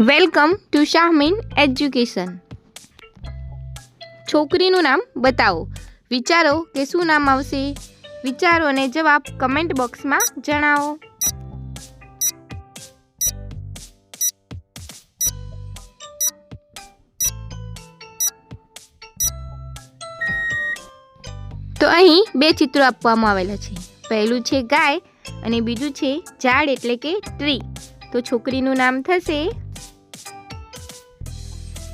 Welcome to Shahmeen education. છોકરીનું નામ બતાવો. વિચારો કે શું નામ આવશે? વિચારો અને જવાબ કમેન્ટ બોક્સમાં જણાવો. તો અહીં બે ચિત્રો આપવામાં આવેલા છે. પહેલું છે ગાય અને બીજું છે ઝાડ એટલે કે ટ્રી. તો છોકરીનું નામ થશે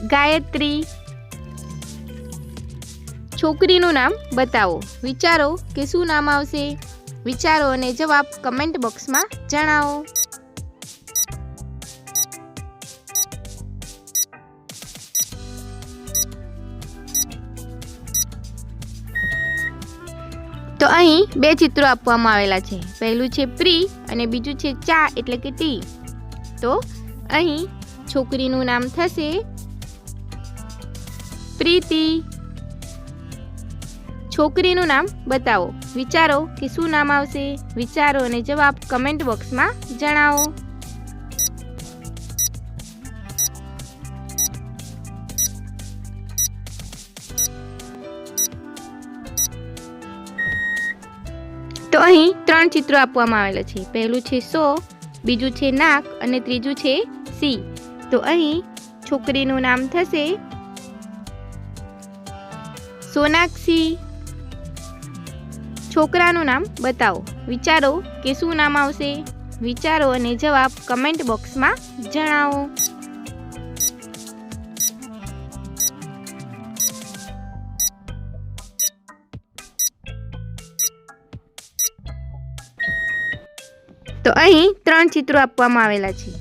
ગાયત્રી. છોકરીનું નામ બતાવો. વિચારો કે શું નામ આવશે? વિચારો અને જવાબ કમેન્ટ બોક્સમાં જણાવો. તો અહીં બે ચિત્રો આપવામાં આવેલા છે. પહેલું છે પ્રી અને બીજું છે ચા એટલે કે ટી. તો અહીં છોકરીનું નામ થશે પ્રીતિ. છોકરીનું નામ બતાવો. વિચારો કે શું નામ આવશે? વિચારો અને જવાબ કમેન્ટ બોક્સમાં જણાવો. તો અહીં ત્રણ ચિત્રો આપવામાં આવેલા છે. પહેલું છે સો, બીજું છે નાક અને ત્રીજું છે સી. તો અહીં છોકરીનું નામ થશે સોનાક્ષી. છોકરાનું નામ બતાવો. વિચારો કે શું નામ આવશે? વિચારો અને જવાબ કમેન્ટ બોક્સમાં જણાવો. તો અહીં ત્રણ ચિત્રો આપવામાં આવેલા છે.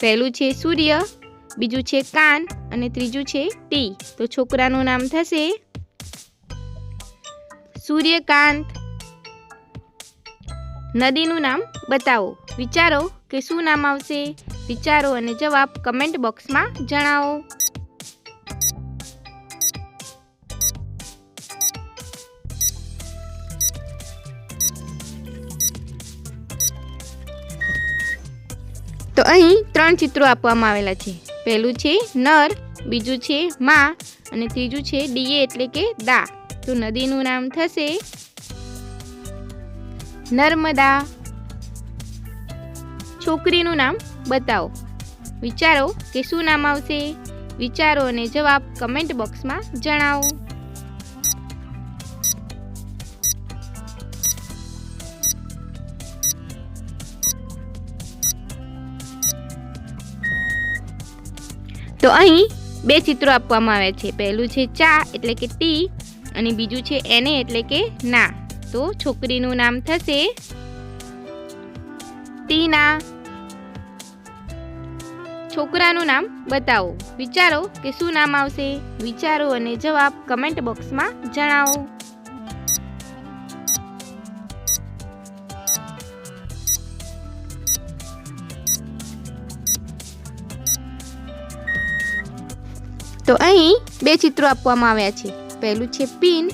પહેલું છે સૂર્ય બીજું છે કાન અને ત્રીજું છે ટી. તો છોકરાનું નામ થશે સૂર્યકાંત. નદીનું નામ બતાવો. વિચારો કે શું નામ આવશે? વિચારો અને જવાબ કમેન્ટ બોક્સમાં જણાવો. તો અહીં ત્રણ ચિત્રો આપવામાં આવેલા છે. પહેલું છે નર, બીજું છે મા અને ત્રીજું છે ડીએ એટલે કે દા. તો નદીનું નામ થશે નર્મદા. છોકરીનું નામ બતાવો. વિચારો કે શું નામ આવશે? વિચારો અને જવાબ કમેન્ટ બોક્સમાં જણાવો. તો અહીં બે ચિત્રો આપવામાં આવ્યા છે. પહેલું છે ચા, એટલે કે ટી, અને બીજું છે એને, એટલે કે ના. તો છોકરીનું નામ થશે ટીના. છોકરાનું નામ બતાવો. વિચારો કે શું નામ આવશે? વિચારો અને જવાબ કમેન્ટ બોક્સમાં જણાવો. તો અહીં બે ચિત્રો આપવામાં આવ્યા છે. પહેલું છે પિન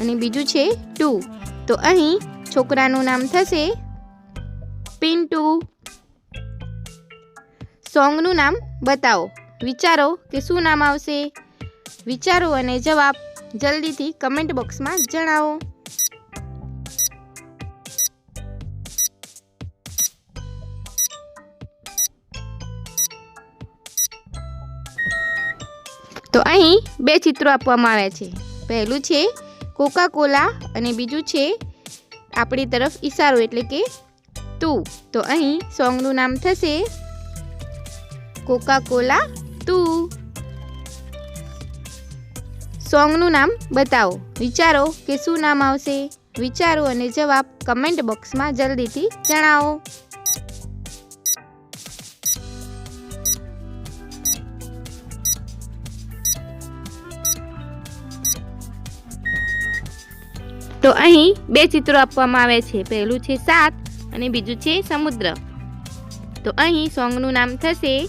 અને બીજું છે ટુ. તો અહીં છોકરાનું નામ થશે પિન ટુ. સોંગનું નામ બતાવો. વિચારો કે શું નામ આવશે? વિચારો અને જવાબ જલ્દીથી કમેન્ટ બોક્સમાં જણાવો. અહીં બે ચિત્રો આપવામાં આવ્યા છે. પહેલું છે કોકા કોલા અને બીજું છે આપણી તરફ ઈશારો, એટલે કે તું. તો અહીં સોંગનું નામ થશે કોકા કોલા તું. સોંગનું નામ બતાવો. વિચારો કે શું નામ આવશે? વિચારો અને જવાબ કમેન્ટ બોક્સમાં જલ્દીથી જણાવો. તો અહીં બે ચિત્રો આપવામાં આવે છે. પહેલું છે સાત અને બીજું છે સમુદ્ર. તો અહીં સોંગનું નામ થશે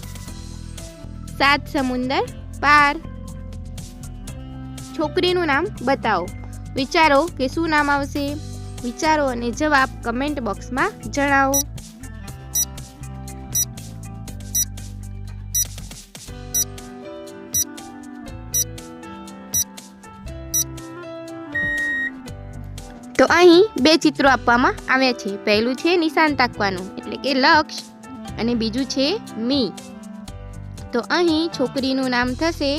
સાત સમુંદર પાર. છોકરીનું નામ બતાવો. વિચારો કે શું નામ આવશે? વિચારો અને જવાબ કમેન્ટ બોક્સમાં જણાવો. તો અહીં બે ચિત્રો આપવામાં આવ્યા છે. પહેલું છે નિશાન તાકવાનું, એટલે કે લક્ષ, અને બીજું છે મી. તો અહીં છોકરીનું નામ થશે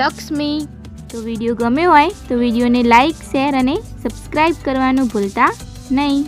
લક્ષ્મી. તો વીડિયો ગમ્યો હોય તો વિડીયોને લાઈક, શેર અને સબસ્ક્રાઈબ કરવાનું ભૂલતા નહીં.